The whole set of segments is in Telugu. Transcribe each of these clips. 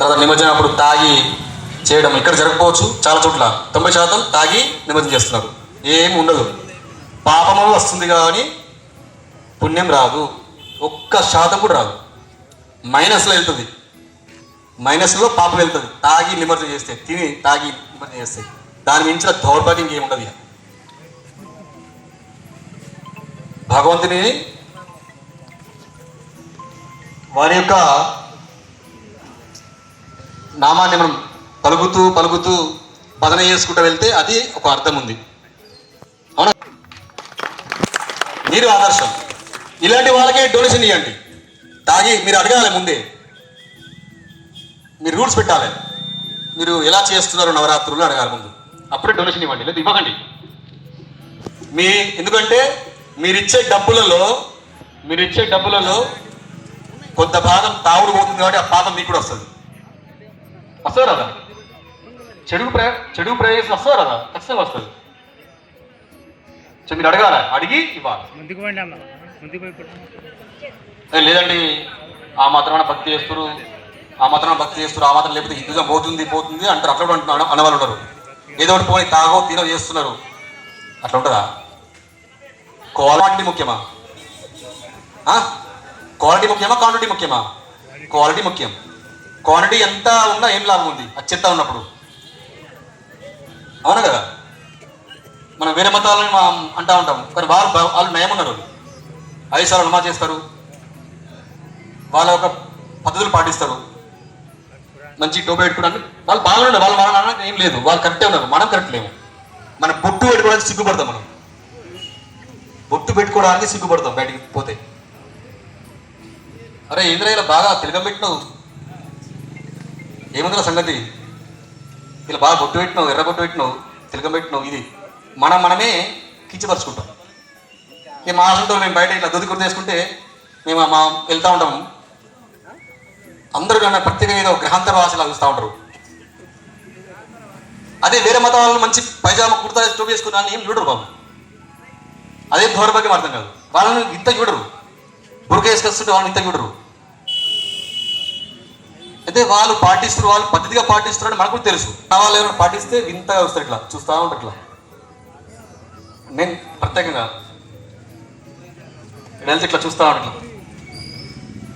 తర్వాత నిమజ్జనం అప్పుడు తాగి చేయడం ఇక్కడ జరగకపోవచ్చు. చాలా చోట్ల తొంభై శాతం తాగి నిమజ్జనం చేస్తున్నారు. ఏమి ఉండదు. పాపము వస్తుంది కానీ పుణ్యం రాదు. ఒక్క శాతం కూడా రాదు. మైనస్లో వెళ్తుంది. మైనస్లో పాపం వెళ్తుంది. తాగి నిమజ్జనం చేస్తే తిని తాగి నిమజ్జనం చేస్తే దాని మించిన దౌర్భాగ్యం ఏముండదు ఉండదు భగవంతుని వారి యొక్క నామాన్ని మనం పలుకుతూ పలుకుతూ పదన చేసుకుంటూ వెళ్తే అది ఒక అర్థం ఉంది. అవునా? మీరు ఆదర్శం. ఇలాంటి వాళ్ళకే డొనేషన్ ఇవ్వండి తాగి మీరు అడగాలి ముందే. మీరు రూల్స్ పెట్టాలి. మీరు ఎలా చేస్తున్నారు నవరాత్రులు అడగాలి ముందు. అప్పుడే డొనేషన్ ఇవ్వండి లేదా ఇవ్వకండి. మీ ఎందుకంటే మీరు ఇచ్చే డబ్బులలో మీరు ఇచ్చే డబ్బులలో కొంత భాగం తావుడు పోతుంది కాబట్టి ఆ పాపం మీకు కూడా వస్తుంది. వస్తుంది కదా చెడుగు ప్రయ చెడుగు ప్రవేశం వస్తుంది కదా ఖచ్చితంగా వస్తుంది. సో మీరు అడగాల? అడిగి ఇవ్వాలి. లేదండి. ఆ మాత్రమైన భక్తి చేస్తారు. ఆ మాత్రమైన భక్తి చేస్తారు. ఆ మాత్రం లేకపోతే హిందూగా పోతుంది పోతుంది అంటారు. అట్లా కూడా అంటున్నారు అన్నవాళ్ళు ఉన్నారు ఏదో ఒకటి పోయి తాగో తినో చేస్తున్నారు. అట్లా ఉంటుందా? క్వాలిటీ ముఖ్యమా? ఆ? క్వాలిటీ ముఖ్యమా? క్వాంటిటీ ముఖ్యమా? క్వాలిటీ ముఖ్యం. క్వాంటిటీ ఎంత ఉన్నా ఏం లాభం ఉంది? అత్యంత ఉన్నప్పుడు. అవునా కదా? మనం వేరే మతాలని అంటా ఉంటాం. కానీ వాళ్ళు వాళ్ళు నయం ఉన్నారు ఐదు సార్లు నమాజ్ చేస్తారు. వాళ్ళ ఒక పద్ధతులు పాటిస్తారు. మంచి టోపీ పెట్టుకోవడానికి వాళ్ళు బాగానే ఉన్నారు. వాళ్ళు బాగా ఏం లేదు. వాళ్ళు కరెక్టే ఉన్నారు. మనం కరెక్ట్ లేము. మనం బొట్టు పెట్టుకోవడానికి సిగ్గుపడతాం మనం. బొట్టు పెట్టుకోవడానికి సిగ్గుపడతాం బయటికి పోతే. అరే ఏంద్రా ఇలా బాగా తిలకం ఏముందిరా సంగతి? ఇలా బాగా బొట్టు పెట్టినావు ఎర్ర బొట్టు పెట్టినావు తిలకం పెట్టినావు ఇది. మనం మనమే కించపరుచుకుంటాం. ఇక మా ఆశంతో మేము బయట ఇట్లా దొది కుర్త వేసుకుంటే మేము మా వెళ్తా ఉంటాము అందరూ కన్నా ప్రత్యేక ఏదో గ్రహాంతర వాసిలా చూస్తూ ఉంటారు. అదే వేరే మతం వాళ్ళు మంచి పైజామా కుర్తా టోపీ ఏం చూడరు బాబు అదే దౌర్భాగ్యం అర్థం కాదు. వాళ్ళని ఇంత చూడరు. బురక వేసుకొస్తుంటే వాళ్ళని ఇంత చూడరు. అయితే వాళ్ళు పాటిస్తారు వాళ్ళు పద్ధతిగా పాటిస్తున్నారని మనకు కూడా తెలుసు. వాళ్ళు ఎవరైనా పాటిస్తే వింతగా వస్తారు ఇట్లా చూస్తూ ఉంటారు ఇట్లా. నేను ప్రత్యేకంగా వెళ్తే ఇట్లా చూస్తూ ఉంటాను ఇట్లా.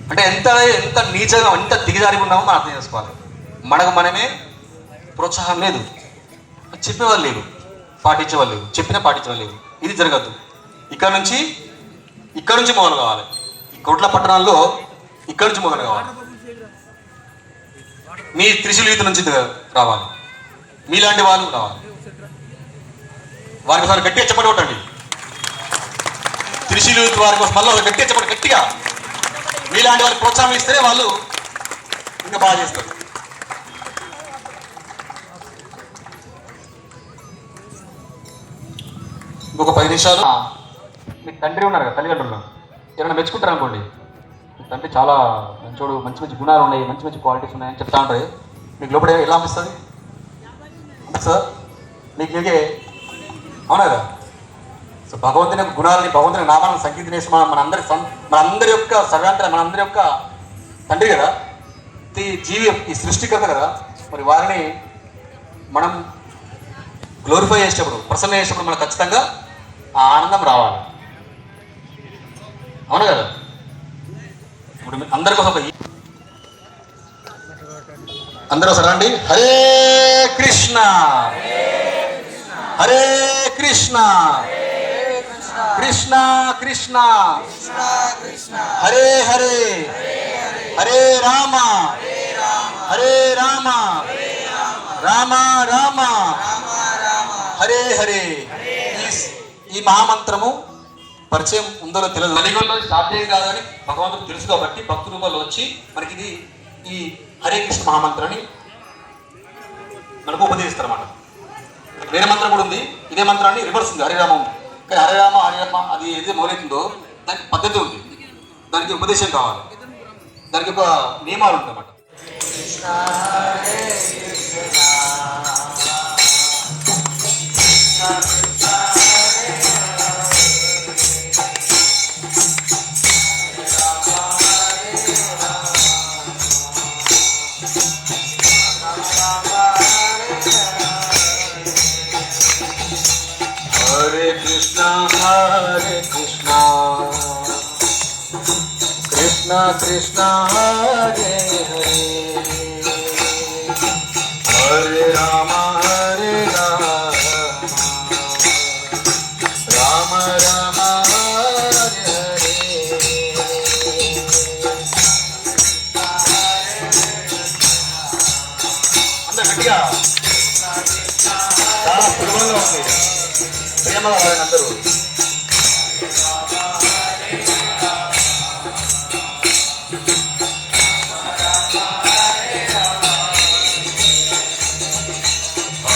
అంటే ఎంత ఎంత నీచగా ఎంత దిగజారి ఉన్నామో మనం అర్థం చేసుకోవాలి. మనకు మనమే ప్రోత్సాహం లేదు. చెప్పేవాళ్ళు లేరు. పాటించేవాళ్ళు లేరు. చెప్పినా పాటించేవాళ్ళు లేరు. ఇది జరగద్దు. ఇక్కడ నుంచి ఇక్కడ నుంచి మొదలు కావాలి. ఈ కోట్ల పట్టణాల్లో ఇక్కడ నుంచి మొదలు కావాలి. మీ త్రిశూల యుద్ధ నుంచి రావాలి. మీలాంటి వాళ్ళు రావాలి. వారికి ఒకసారి గట్టిగా చెప్పండి కొట్టండి త్రిశూల వారికి వారి కోసం మళ్ళీ గట్టిగా చెప్పండి గట్టిగా. మీలాంటి వారికి ప్రోత్సాహం ఇస్తేనే వాళ్ళు ఇంకా బాగా చేస్తారు. ఇంకొక పది నిమిషాలు. మీ తండ్రి ఉన్నారు కదా తల్లిదండ్రులు. ఎవరైనా మెచ్చుకుంటారు అనుకోండి? మీ తండ్రి చాలా మంచోడు మంచి మంచి గుణాలు ఉన్నాయి మంచి మంచి క్వాలిటీస్ ఉన్నాయని చెప్తా ఉంటాయి మీకు లోపల ఎలా అనిపిస్తుంది? సార్ మీకు మీకే అవునా కదా? సో భగవంతుని యొక్క గుణాలని భగవంతుని నామాలను సంకీర్తన చేసి మన మనందరి సం- మనందరి యొక్క సర్వాంతర మనందరి యొక్క తండ్రి కదా? ఈ జీవి ఈ సృష్టికర్త కదా? మరి వారిని మనం గ్లోరిఫై చేసేటప్పుడు ప్రసన్న చేసేటప్పుడు మనకు ఖచ్చితంగా ఆ ఆనందం రావాలి. అవును కదా? ఇప్పుడు అందరి కోసం అందరూ ఒకసారి రండి. హరే కృష్ణ. హరే కృష్ణ. కృష్ణ కృష్ణ. హరే హరే. హరే రామ. హరే రామ. రామ రామ. హరే హరే. ఈ మహామంత్రము పరిచయం ఉందో తెలియదు. నలిగొల్లో సాధ్యం కాదని భగవంతుడు తెలుసు కాబట్టి భక్తి రూపంలో వచ్చి మనకి ఇది ఈ హరే కృష్ణ మహామంత్రాన్ని మనకు ఉపదేశిస్తారన్నమాట. వేరే మంత్రం కూడా ఉంది. ఇదే మంత్రాన్ని రివర్స్ ఉంది. హరిరామం కానీ హరిరామ హరిరామ అది ఏది మొదలవుతుందో దానికి పద్ధతి ఉంది. దానికి ఉపదేశం కావాలి. దానికి ఒక నియమాలు ఉంటాయి అన్నమాట కృష్ణ కృష్ణ హరే హరే. హరే రామ హరే రామ. రామ రామ హరే హరే. అందరు గట్టిగా. చాలా సులభంగా ఉంది. ప్రేమగా వాడండి అందరూ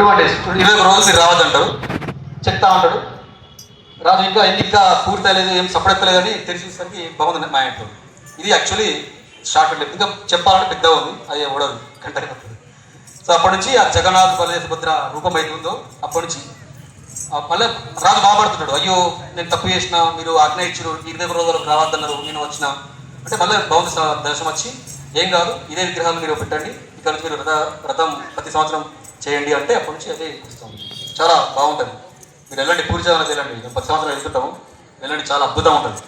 twenty days ఇరవై ఒక రోజులు మీరు రావద్దంటారు. చెప్తా ఉంటాడు. రాజు ఇంకా ఇంకా పూర్తి అయ్యలేదు ఏం సపడెత్తలేదు అని తెలిసేసరికి బాగుంది మా ఇంట్లో ఇది యాక్చువల్లీ షార్ట్ క్లిప్ ఇంకా చెప్పాలంటే పెద్ద ఉంది. అది ఎవడదు గంట సో అప్పటి నుంచి ఆ జగన్నాథ్ బలదేశ భద్ర రూపం అయితే ఉందో అప్పటి నుంచి మళ్ళీ రాజు బాధపడుతున్నాడు అయ్యో నేను తప్పు చేసిన మీరు ఆజ్ఞ ఇచ్చారు ఇరవై ఒక రోజులకు రావద్దన్నారు నేను వచ్చిన. అంటే మళ్ళీ బాగుంది స- దర్శనం వచ్చి ఏం కాదు ఇదే విగ్రహాలు మీరు పెట్టండి. ఇక్కడ మీరు రథ రథం ప్రతి సంవత్సరం చేయండి అంటే అప్పటి నుంచి అదే వస్తుంది. చాలా బాగుంటుంది. మీరు వెళ్ళండి పూరి జగన్నాథ్ వెళ్ళండి మేము పది సంవత్సరాలు వెళ్తుంటాము. వెళ్ళండి చాలా అద్భుతం ఉంటుంది.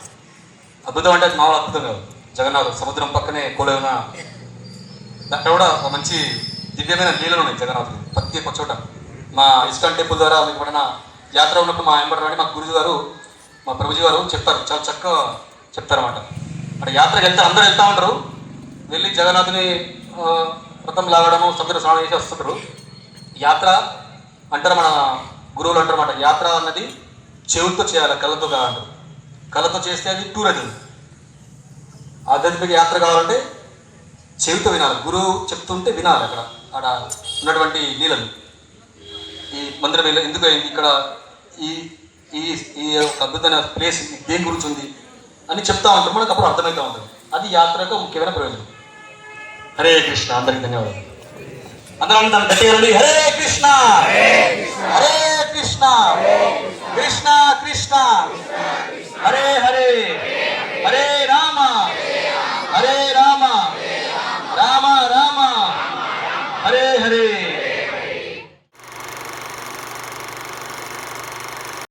అద్భుతం అంటే అది మామూలు అద్భుతం కాదు. జగన్నాథ్ సముద్రం పక్కనే కోలేన అక్కడ కూడా ఒక మంచి దివ్యమైన నీళ్ళు ఉన్నాయి జగన్నాథ్ ప్రతి ఒక్క చోట. మా ఇస్కాన్ టెంపుల్ ద్వారా మీకు ఎప్పుడైనా యాత్ర ఉన్నప్పుడు మా ఎంబడి మా గురుజు గారు మా ప్రభుజీ గారు చెప్తారు చాలా చక్కగా చెప్తారన్నమాట. అంటే యాత్రకు వెళ్తే అందరూ వెళ్తా ఉంటారు. వెళ్ళి జగన్నాథుని రథం లాగడము సముద్ర స్నానం చేసి వస్తుంటారు. యాత్ర అంటారు మన గురువులు అంటారు అన్నమాట. యాత్ర అన్నది చెవులతో చేయాలి కళ్ళతో కాదంటారు. కళ్ళతో చేస్తే అది టూర్ ఆధ్యాత్మిక యాత్ర కావాలంటే చెవితో వినాలి. గురువు చెప్తుంటే వినాలి అక్కడ అక్కడ ఉన్నటువంటి నీళ్ళని. ఈ మందిరం వెళ్ళ- ఎందుకు అయింది? ఇక్కడ ఈ ఈ ఈ ఒక అద్భుతమైన ప్లేస్ దేని గురించి ఉంది? అని చెప్తా ఉంటాం మనకు అప్పుడు అర్థమవుతూ ఉంటుంది. అది యాత్ర యొక్క ముఖ్యమైన ప్రయోజనం. హరే కృష్ణ. అందరికీ ధన్యవాదాలు. అందరూ అందరం గట్టిగా రండి. హరే కృష్ణ